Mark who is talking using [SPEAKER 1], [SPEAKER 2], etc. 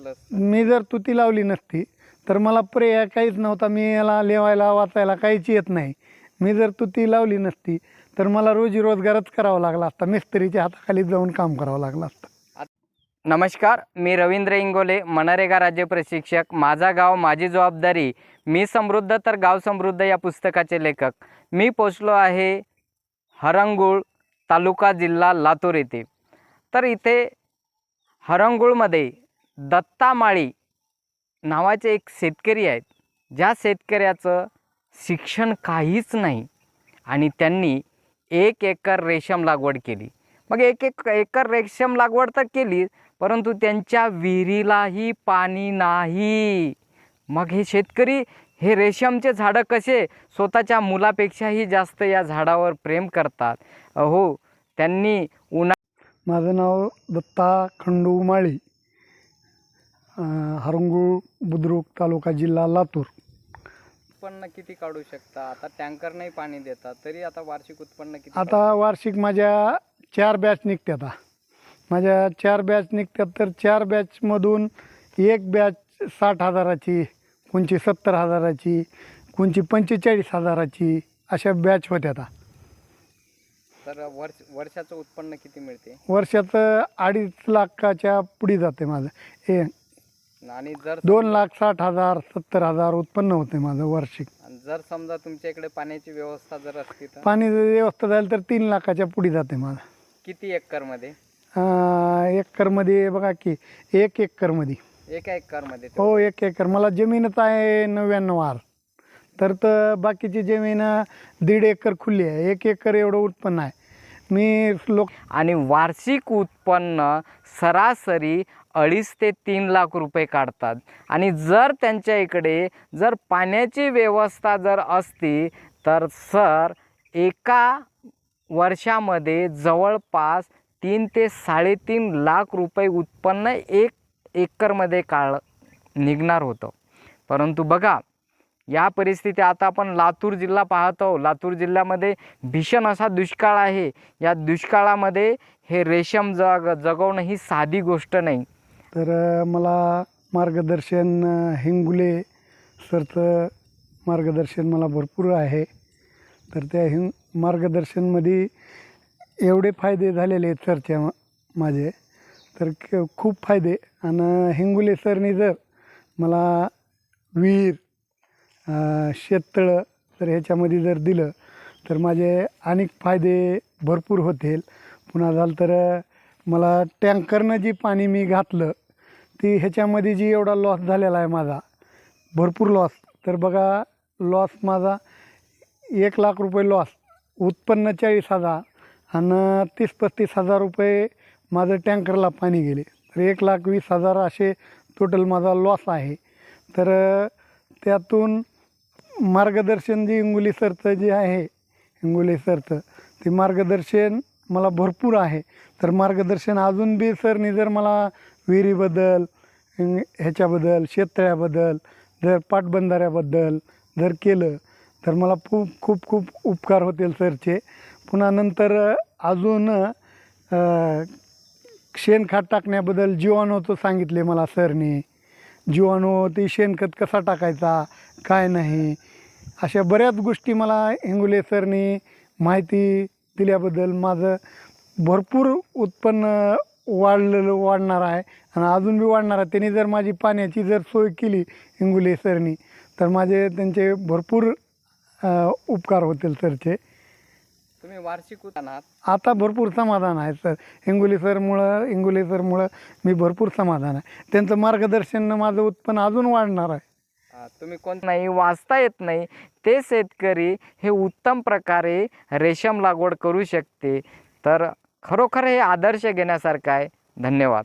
[SPEAKER 1] केलं?
[SPEAKER 2] मी जर तुती लावली नसती तर मला पर्याय काहीच नव्हता. मी याला लिहायला वाचायला काहीच येत नाही. मी जर तुती लावली नसती तर मला रोजी रोजगारच करावा लागला असता. मिस्त्रीच्या हाताखाली जाऊन काम करावं लागलं असतं.
[SPEAKER 1] नमस्कार मी रवींद्र इंगोले मनरेगा राज्य प्रशिक्षक. माझा गाव माझी जबाबदारी मी समृद्ध तर गाव समृद्ध या पुस्तकाचे लेखक. मी पोचलो आहे हरंगुळ तालुका जिल्हा लातूर येथे. तर इथे हरंगुळमध्ये दत्ता माळी नावाचे एक शेतकरी आहेत. ज्या शेतकऱ्याचं शिक्षण काहीच नाही आणि त्यांनी एक एकर रेशम लागवड केली. मग एक एक एकर रेशम लागवड तर केली परंतु त्यांच्या विहिरीलाही पाणी नाही. मग हे शेतकरी हे रेशमचे झाडं कसे? स्वतःच्या मुलापेक्षाही जास्त या झाडावर प्रेम करतात. अहो त्यांनी उन्हा
[SPEAKER 2] माझं नाव दत्ता खंडू माळी हरंगुळ बुद्रुक तालुका जिल्हा लातूर.
[SPEAKER 1] उत्पन्न किती काढू शकता? आता टँकर नाही पाणी देतात तरी आता वार्षिक उत्पन्न किती
[SPEAKER 2] आता वार्षिक माझ्या चार बॅच निघतात आता. माझ्या चार बॅच निघतात तर चार बॅचमधून एक बॅच साठ हजाराची कोणची सत्तर हजाराची कोणची पंचेचाळीस हजाराची अशा बॅच होत्या आता.
[SPEAKER 1] तर वर्ष वर्षाचं उत्पन्न किती मिळते?
[SPEAKER 2] वर्षाचं अडीच लाखाच्या पुढे जाते माझं. हे
[SPEAKER 1] आणि जर
[SPEAKER 2] दोन लाख साठ हजार सत्तर हजार उत्पन्न होते माझं वार्षिक.
[SPEAKER 1] आणि जर समजा तुमच्या इकडे पाण्याची व्यवस्था जर असती तर?
[SPEAKER 2] पाणी जर व्यवस्था झाली तर तीन लाखाच्या पुढे जाते माझं.
[SPEAKER 1] किती एकरमध्ये?
[SPEAKER 2] अं, एकरमध्ये बघा की एक एकरमध्ये.
[SPEAKER 1] एका एकरमध्ये
[SPEAKER 2] हो एक एकर. मला जमीनच आहे नव्याण्णव आर. तर तर बाकीची जमीन दीड एकर खुली आहे. एक एकर एवढं उत्पन्न आहे. मी लोक
[SPEAKER 1] आणि वार्षिक उत्पन्न सरासरी अडीच ते तीन लाख रुपये काढतात. आणि जर त्यांच्या इकडे जर पाण्याची व्यवस्था जर असती तर सर एका वर्षामध्ये जवळपास तीन ते साडेतीन लाख रुपये उत्पन्न एक एकरमध्ये काळ निघणार होतं. परंतु बघा या परिस्थिती आता आपण लातूर जिल्हा पाहतो लातूर जिल्ह्यामध्ये भीषण असा दुष्काळ आहे. या दुष्काळामध्ये हे रेशम जग जगवणं ही साधी गोष्ट नाही.
[SPEAKER 2] तर मला मार्गदर्शन हिंगुले सरचं मार्गदर्शन मला भरपूर आहे. तर त्या हिंग मार्गदर्शनमध्ये एवढे फायदे झालेले आहेत सरच्या माझे. तर क- खूप फायदे. आणि हिंगुले सरनी जर मला विहीर शेततळं तर ह्याच्यामध्ये जर दिलं तर माझे अनेक फायदे भरपूर होतील. पुन्हा झालं तर मला टँकरनं जी पाणी मी घातलं ती ह्याच्यामध्ये जी एवढा लॉस झालेला आहे माझा भरपूर लॉस तर बघा लॉस माझा एक लाख रुपये लॉस उत्पन्न चाळीस हजार आणि तीस पस्तीस हजार रुपये माझं टँकरला पाणी गेले. तर एक लाख वीस हजार असे टोटल माझा लॉस आहे. तर त्यातून मार्गदर्शन जे इंगोली सरचं जे आहे हिंगोली सरचं ते मार्गदर्शन मला भरपूर आहे. तर मार्गदर्शन अजून बी सरनी जर मला विहिरीबद्दल ह्याच्याबद्दल शेततळ्याबद्दल जर पाटबंधाऱ्याबद्दल जर केलं तर मला खूप खूप खूप उपकार होतील सरचे. पुन्हा नंतर अजून शेणखत टाकण्याबद्दल जीवाणूचं सांगितले मला सरने. जीवाणू ते शेणखत कसा टाकायचा काय नाही. अशा बऱ्याच गोष्टी मला हिंगोले सरनी माहिती दिल्याबद्दल माझं भरपूर उत्पन्न वाढलेलं वाढणार आहे आणि अजून बी वाढणार आहे. त्यांनी जर माझी पाण्याची जर सोय केली हिंगोले सरनी तर माझे त्यांचे भरपूर उपकार होतील सरचे.
[SPEAKER 1] तुम्ही वार्षिक उत्पन्नात
[SPEAKER 2] आता भरपूर समाधान आहे सर. हिंगोली सरमुळं हिंगोली सरमुळं मी भरपूर समाधान आहे. त्यांचं मार्गदर्शननं माझं उत्पन्न अजून वाढणार आहे.
[SPEAKER 1] तुम्ही कोण नाही वाचता येत नाही. ते शेतकरी हे उत्तम प्रकारे रेशम लागवड करू शकते. तर खरोखर हे आदर्श घेण्यासारखं आहे. धन्यवाद.